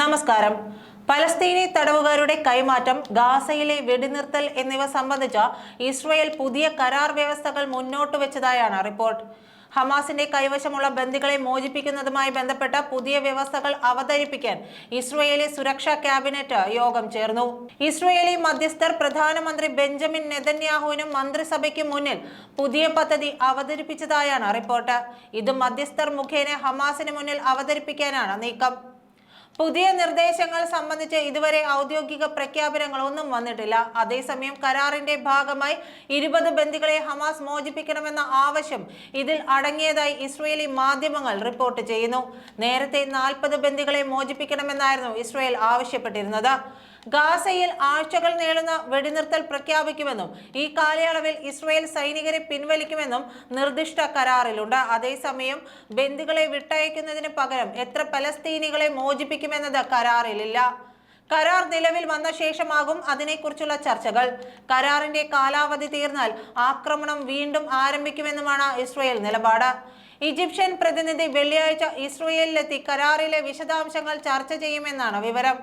നമസ്കാരം. പലസ്തീനി തടവുകാരുടെ കൈമാറ്റം ഗാസയിലെ വെടിനിർത്തൽ എന്നിവ സംബന്ധിച്ച ഇസ്രയേൽ പുതിയ കരാർ വ്യവസ്ഥകൾ മുന്നോട്ട് വെച്ചതായാണ് റിപ്പോർട്ട്. ഹമാസിന്റെ കൈവശമുള്ള ബന്ദികളെ മോചിപ്പിക്കുന്നതുമായി ബന്ധപ്പെട്ട പുതിയ വ്യവസ്ഥകൾ അവതരിപ്പിക്കാൻ ഇസ്രയേലി സുരക്ഷാ ക്യാബിനറ്റ് യോഗം ചേർന്നു. ഇസ്രയേലി മധ്യസ്ഥർ പ്രധാനമന്ത്രി ബെഞ്ചമിൻ നെതന്യാഹുവിനും മന്ത്രിസഭയ്ക്കും മുന്നിൽ പുതിയ പദ്ധതി അവതരിപ്പിച്ചതായാണ് റിപ്പോർട്ട്. ഇത് മധ്യസ്ഥർ മുഖേന ഹമാസിന് മുന്നിൽ അവതരിപ്പിക്കാനാണ് നീക്കം. പുതിയ നിർദ്ദേശങ്ങൾ സംബന്ധിച്ച് ഇതുവരെ ഔദ്യോഗിക പ്രഖ്യാപനങ്ങൾ ഒന്നും വന്നിട്ടില്ല. അതേസമയം കരാറിന്റെ ഭാഗമായി ഇരുപത് ബന്ദികളെ ഹമാസ് മോചിപ്പിക്കണമെന്ന ആവശ്യം ഇതിൽ അടങ്ങിയതായി ഇസ്രയേലി മാധ്യമങ്ങൾ റിപ്പോർട്ട് ചെയ്യുന്നു. നേരത്തെ നാൽപ്പത് ബന്ദികളെ മോചിപ്പിക്കണമെന്നായിരുന്നു ഇസ്രയേൽ ആവശ്യപ്പെട്ടിരുന്നത്. ഗാസയിൽ ആഴ്ചകൾ നീളുന്ന വെടിനിർത്തൽ പ്രഖ്യാപിക്കുമെന്നും ഈ കാലയളവിൽ ഇസ്രയേൽ സൈനികരെ പിൻവലിക്കുമെന്നും നിർദ്ദിഷ്ട കരാറിലുണ്ട്. അതേസമയം ബന്ദികളെ വിട്ടയക്കുന്നതിന് പകരം എത്ര പലസ്തീനികളെ മോചിപ്പിക്കുമെന്നത് കരാറിലില്ല. കരാർ നിലവിൽ വന്ന ശേഷമാകും അതിനെക്കുറിച്ചുള്ള ചർച്ചകൾ. കരാറിന്റെ കാലാവധി തീർന്നാൽ ആക്രമണം വീണ്ടും ആരംഭിക്കുമെന്നുമാണ് ഇസ്രയേൽ നിലപാട്. ഈജിപ്ഷ്യൻ പ്രതിനിധി വെള്ളിയാഴ്ച ഇസ്രയേലിലെത്തി കരാറിലെ വിശദാംശങ്ങൾ ചർച്ച ചെയ്യുമെന്നാണ് വിവരം.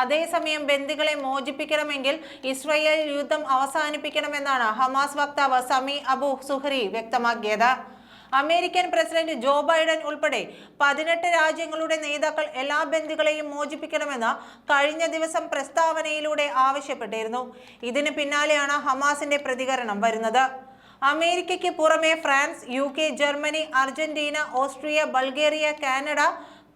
അതേസമയം ബന്ദികളെ മോചിപ്പിക്കണമെങ്കിൽ ഇസ്രയേൽ യുദ്ധം അവസാനിപ്പിക്കണമെന്നാണ് ഹമാസ് വക്താവ് സമി അബു സുഹരി വ്യക്തമാക്കിയത്. അമേരിക്കൻ പ്രസിഡന്റ് ജോ ബൈഡൻ ഉൾപ്പെടെ പതിനെട്ട് രാജ്യങ്ങളുടെ നേതാക്കൾ എല്ലാ ബന്ദികളെയും മോചിപ്പിക്കണമെന്ന് കഴിഞ്ഞ ദിവസം പ്രസ്താവനയിലൂടെ ആവശ്യപ്പെട്ടിരുന്നു. ഇതിന് പിന്നാലെയാണ് ഹമാസിന്റെ പ്രതികരണം വരുന്നത്. അമേരിക്കയ്ക്ക് പുറമെ France U Germany Argentina Austria Bulgaria Canada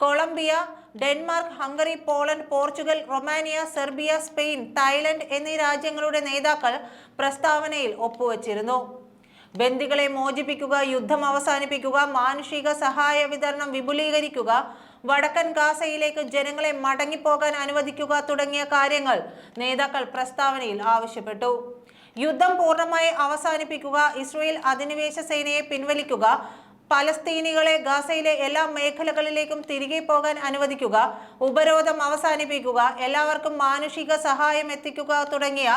Colombia Denmark Hungary Poland Portugal Romania Serbia Spain Thailand എന്നീ രാജ്യങ്ങളുടെ നേതാക്കൾ പ്രസ്താവനയിൽ ഒപ്പുവച്ചിരുന്നു. ബന്ദികളെ മോചിപ്പിക്കുക യുദ്ധം അവസാനിപ്പിക്കുക മാനുഷിക സഹായ വിതരണം വിപുലീകരിക്കുക വടക്കൻ ഗാസയിലേക്ക് ജനങ്ങളെ മടങ്ങിപ്പോകാൻ അനുവദിക്കുക തുടങ്ങിയ കാര്യങ്ങൾ നേതാക്കൾ പ്രസ്താവനയിൽ ആവശ്യപ്പെട്ടു. യുദ്ധം പൂർണമായി അവസാനിപ്പിക്കുക ഇസ്രയേൽ അധിനിവേശ സേനയെ പിൻവലിക്കുക പലസ്തീനികളെ ഗാസയിലെ എല്ലാ മേഖലകളിലേക്കും തിരികെ പോകാൻ അനുവദിക്കുക ഉപരോധം അവസാനിപ്പിക്കുക എല്ലാവർക്കും മാനുഷിക സഹായം എത്തിക്കുക തുടങ്ങിയ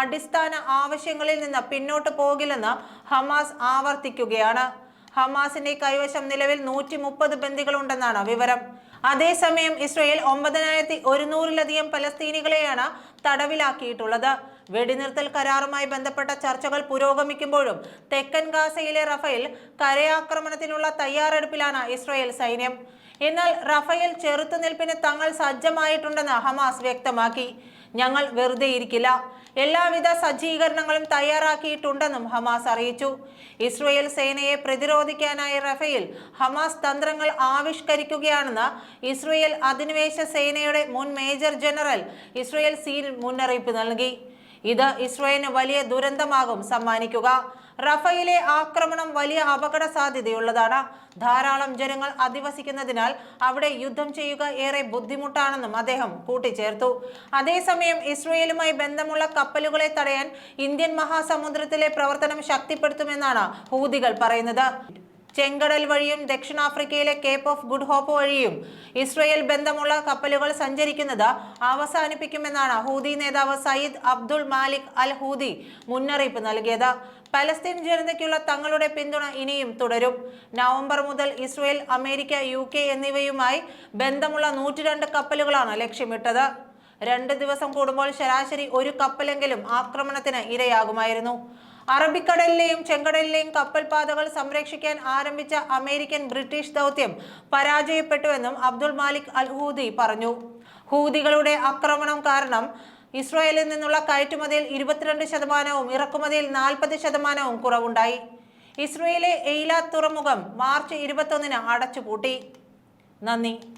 അടിസ്ഥാന ആവശ്യങ്ങളിൽ നിന്ന് പിന്നോട്ട് പോകില്ലെന്ന് ഹമാസ് ആവർത്തിക്കുകയാണ്. ഹമാസിന്റെ കൈവശം നിലവിൽ നൂറ്റി മുപ്പത് ബന്ദികളുണ്ടെന്നാണ് വിവരം. അതേസമയം ഇസ്രയേൽ ഒമ്പതിനായിരത്തി ഒരുന്നൂറിലധികം പലസ്തീനികളെയാണ് തടവിലാക്കിയിട്ടുള്ളത്. വെടിനിർത്തൽ കരാറുമായി ബന്ധപ്പെട്ട ചർച്ചകൾ പുരോഗമിക്കുമ്പോഴും തെക്കൻ ഗാസയിലെ റഫേൽ കരയാക്രമണത്തിനുള്ള തയ്യാറെടുപ്പിലാണ് ഇസ്രയേൽ സൈന്യം. എന്നാൽ റഫേൽ ചെറുത്തുനിൽപ്പിന് തങ്ങൾ സജ്ജമായിട്ടുണ്ടെന്ന് ഹമാസ് വ്യക്തമാക്കി. ഞങ്ങൾ വെറുതെ ഇരിക്കില്ല. എല്ലാവിധ സജ്ജീകരണങ്ങളും തയ്യാറാക്കിയിട്ടുണ്ടെന്നും ഹമാസ് അറിയിച്ചു. ഇസ്രയേൽ സേനയെ പ്രതിരോധിക്കാനായി റഫേൽ ഹമാസ് തന്ത്രങ്ങൾ ആവിഷ്കരിക്കുകയാണെന്ന് ഇസ്രയേൽ അധിനിവേശ സേനയുടെ മുൻ മേജർ ജനറൽ ഇസ്രയേൽ സീൽ മുന്നറിയിപ്പ് നൽകി. ഇത് ഇസ്രയേലിന് വലിയ ദുരന്തമാകും സമ്മാനിക്കുക. റഫയിലെ ആക്രമണം വലിയ അപകട സാധ്യതയുള്ളതാണ്. ധാരാളം ജനങ്ങൾ അധിവസിക്കുന്നതിനാൽ അവിടെ യുദ്ധം ചെയ്യുക ഏറെ ബുദ്ധിമുട്ടാണെന്നും അദ്ദേഹം കൂട്ടിച്ചേർത്തു. അതേസമയം ഇസ്രയേലുമായി ബന്ധമുള്ള കപ്പലുകളെ തടയാൻ ഇന്ത്യൻ മഹാസമുദ്രത്തിലെ പ്രവർത്തനം ശക്തിപ്പെടുത്തുമെന്നാണ് ഹൂതികൾ പറയുന്നത്. ചെങ്കടൽ വഴിയും ദക്ഷിണാഫ്രിക്കയിലെ കേപ്പ് ഓഫ് ഗുഡ് ഹോപ്പ് വഴിയും ഇസ്രയേൽ ബന്ധമുള്ള കപ്പലുകൾ സഞ്ചരിക്കുന്നത് അവസാനിപ്പിക്കുമെന്നാണ് ഹൂതി നേതാവ് സയ്യിദ് അബ്ദുൾ മാലിക് അൽ ഹൂദി മുന്നറിയിപ്പ് നൽകിയത്. പലസ്തീൻ ജനതയ്ക്കുള്ള തങ്ങളുടെ പിന്തുണ ഇനിയും തുടരും. നവംബർ മുതൽ ഇസ്രയേൽ അമേരിക്ക യു കെ എന്നിവയുമായി ബന്ധമുള്ള നൂറ്റിരണ്ട് കപ്പലുകളാണ് ലക്ഷ്യമിട്ടത്. രണ്ട് ദിവസം കൂടുമ്പോൾ ശരാശരി ഒരു കപ്പലെങ്കിലും ആക്രമണത്തിന് ഇരയാകുമായിരുന്നു. അറബിക്കടലിലെയും ചെങ്കടലിലെയും കപ്പൽപാതകൾ സംരക്ഷിക്കാൻ ആരംഭിച്ച അമേരിക്കൻ ബ്രിട്ടീഷ് ദൗത്യം പരാജയപ്പെട്ടുവെന്നും അബ്ദുൾ മാലിക് അൽ ഹൂദി പറഞ്ഞു. ഹൂദികളുടെ ആക്രമണം കാരണം ഇസ്രായേലിൽ നിന്നുള്ള കയറ്റുമതിയിൽ ഇരുപത്തിരണ്ട് ശതമാനവും ഇറക്കുമതിയിൽ നാൽപ്പത് ശതമാനവും കുറവുണ്ടായി. ഇസ്രയേലെ എയ്ല തുറമുഖം മാർച്ച് ഇരുപത്തൊന്നിന് അടച്ചുപൂട്ടി. നന്ദി.